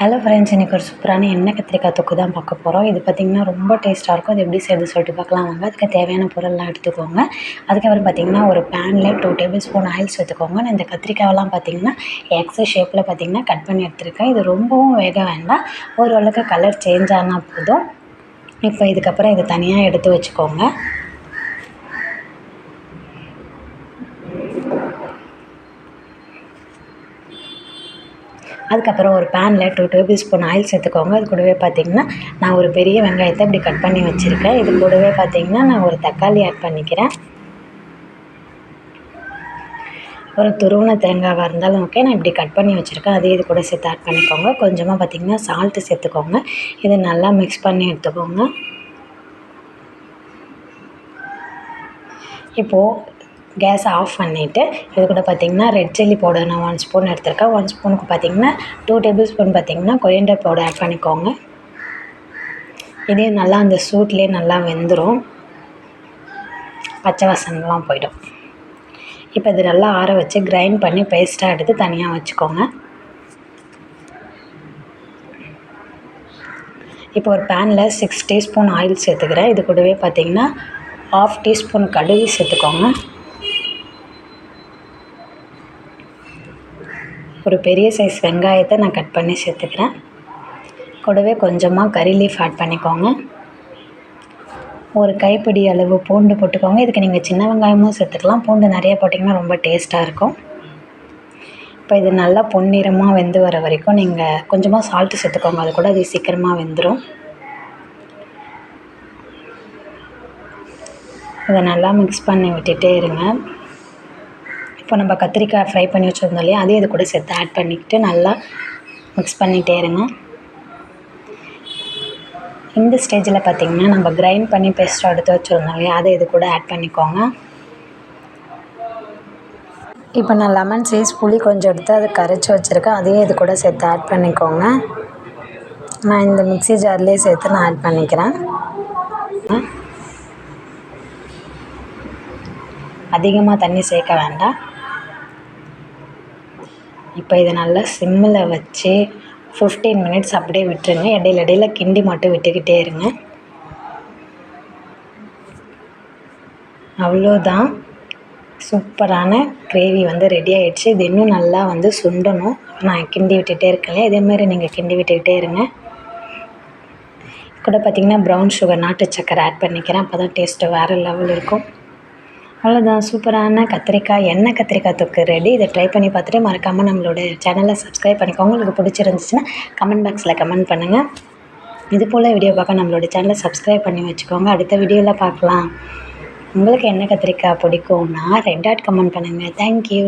Hello friends இன்றைக்கி ஒரு சூப்பரான எண்ணெய் கத்திரிக்காய் தொக்கு தான் பார்க்க போகிறோம் இது பார்த்திங்கன்னா ரொம்ப டேஸ்ட்டாக இருக்கும். அது எப்படி செய்யுது சொல்லிட்டு பார்க்கலாம் வாங்க. அதுக்கு தேவையான பொருள்லாம் எடுத்துக்கோங்க. அதுக்கப்புறம் பார்த்திங்கன்னா ஒரு பேனில் டூ டேபிள் ஸ்பூன் ஆயில் சேர்த்துக்கோங்க நான் இந்த கத்திரிக்காயெல்லாம் பார்த்திங்கன்னா எக்ஸ் ஷேப்பில் பார்த்திங்கன்னா கட் பண்ணி எடுத்துருக்கேன். இது ரொம்பவும் வேக வேண்டாம். ஓரளவுக்கு கலர் சேஞ்ச் ஆனால் போதும். இப்போ இதுக்கப்புறம் இதை தனியாக எடுத்து வச்சுக்கோங்க. அதுக்கப்புறம் ஒரு பேனில் டூ டேபிள் ஸ்பூன் ஆயில் சேர்த்துக்கோங்க. அது கூடவே பார்த்திங்கன்னா நான் ஒரு பெரிய வெங்காயத்தை இப்படி கட் பண்ணி வச்சுருக்கேன். இது கூடவே பார்த்திங்கன்னா நான் ஒரு தக்காளி ஆட் பண்ணிக்கிறேன். ஒரு துருவன தேங்காவாக இருந்தாலும் ஓகே நான் இப்படி கட் பண்ணி வச்சுருக்கேன். அதே இது கூட சேர்த்து ஆட் பண்ணிக்கோங்க. கொஞ்சமாக பார்த்திங்கன்னா சால்ட்டு சேர்த்துக்கோங்க. இதை நல்லா மிக்ஸ் பண்ணி எடுத்துக்கோங்க. இப்போது கேஸை ஆஃப் பண்ணிவிட்டு இது கூட பார்த்திங்கன்னா ரெட் சில்லி பவுடர் நான் ஒன் ஸ்பூன் எடுத்திருக்கேன். ஒன் ஸ்பூனுக்கு பார்த்திங்கன்னா டூ டேபிள் ஸ்பூன் பார்த்திங்கன்னா கொரியண்டர் பவுடர் ஆட் பண்ணிக்கோங்க. இதே நல்லா அந்த சூட்லேயே நல்லா வெந்துடும் பச்சை வாசனெலாம் போயிடும். இப்போ இது நல்லா ஆற வச்சு கிரைண்ட் பண்ணி பேஸ்ட்டாக எடுத்து தனியாக வச்சுக்கோங்க. இப்போ ஒரு பேனில் சிக்ஸ் டீஸ்பூன் ஆயில் சேர்த்துக்கிறேன். இது கூடவே பார்த்திங்கன்னா ஆஃப் டீஸ்பூன் கடுகு சேர்த்துக்கோங்க. ஒரு பெரிய சைஸ் வெங்காயத்தை நான் கட் பண்ணி சேர்த்துக்கிறேன். கூடவே கொஞ்சமாக கறி லீஃப் ஆட் பண்ணிக்கோங்க. ஒரு கைப்பிடி அளவு பூண்டு போட்டுக்கோங்க. இதுக்கு நீங்கள் சின்ன வெங்காயமும் சேர்த்துக்கலாம். பூண்டு நிறைய போட்டிங்கன்னா ரொம்ப டேஸ்ட்டாக இருக்கும். இப்போ இது நல்லா பொன்னிறமாக வெந்து வர வரைக்கும் நீங்கள் கொஞ்சமாக சால்ட்டு சேர்த்துக்கோங்க. அது கூட அது சீக்கிரமாக வெந்துடும் இதை நல்லா மிக்ஸ் பண்ணி விட்டுட்டே இருங்க. இப்போ நம்ம கத்திரிக்காய் ஃப்ரை பண்ணி வச்சுருந்தோம் இல்லையா அதையும் இது கூட சேர்த்து ஆட் பண்ணிக்கிட்டு நல்லா மிக்ஸ் பண்ணிகிட்டே இருங்க. இந்த ஸ்டேஜில் பார்த்திங்கன்னா நம்ம கிரைண்ட் பண்ணி பேஸ்ட் எடுத்து வச்சுருந்தோம் இல்லையா அதை இது கூட ஆட் பண்ணிக்கோங்க. இப்போ நான் லெமன் சைஸ் புளி கொஞ்சம் எடுத்து அதை கரைச்சி வச்சுருக்கேன் அதையும் இது கூட சேர்த்து ஆட் பண்ணிக்கோங்க. நான் இந்த மிக்ஸி ஜார்லேயே சேர்த்து நான் ஆட் பண்ணிக்கிறேன். அதிகமாக தண்ணி சேர்க்க வேண்டாம். இப்போ இதை நல்லா சிம்மில் வச்சு ஃபிஃப்டீன் மினிட்ஸ் அப்படியே விட்டுருங்க. இடையில இடையில கிண்டி மட்டும் விட்டுக்கிட்டே இருங்க. அவ்வளோதான். சூப்பரான கிரேவி வந்து ரெடி ஆகிடுச்சு இது இன்னும் நல்லா வந்து சுண்டணும். நான் கிண்டி விட்டுகிட்டே இருக்கேன் இதேமாரி நீங்கள் கிண்டி விட்டுக்கிட்டே இருங்க. கூட பார்த்திங்கன்னா ப்ரௌன் சுகர் நாட்டு சக்கரை ஆட் பண்ணிக்கிறேன். அப்போ தான் டேஸ்ட்டு வேறு லெவல் இருக்கும். அவ்வளோதான் சூப்பரான கத்திரிக்காய் எண்ணெய் கத்திரிக்காய் தொக்கு. ரெடி இதை ட்ரை பண்ணி பார்த்துட்டு மறக்காமல் நம்மளோட சேனலை சப்ஸ்கிரைப் பண்ணிக்கோங்க. உங்களுக்கு பிடிச்சிருந்துச்சுன்னா கமெண்ட் பாக்ஸில் கமெண்ட் பண்ணுங்கள் இது போல் வீடியோ பார்க்க நம்மளோட சேனலை சப்ஸ்கிரைப் பண்ணி வச்சுக்கோங்க. அடுத்த வீடியோவில் பார்க்கலாம். உங்களுக்கு என்ன கத்திரிக்காய் பிடிக்கும்னா ரெட் ஆட் கமெண்ட் பண்ணுங்கள் தேங்க்யூ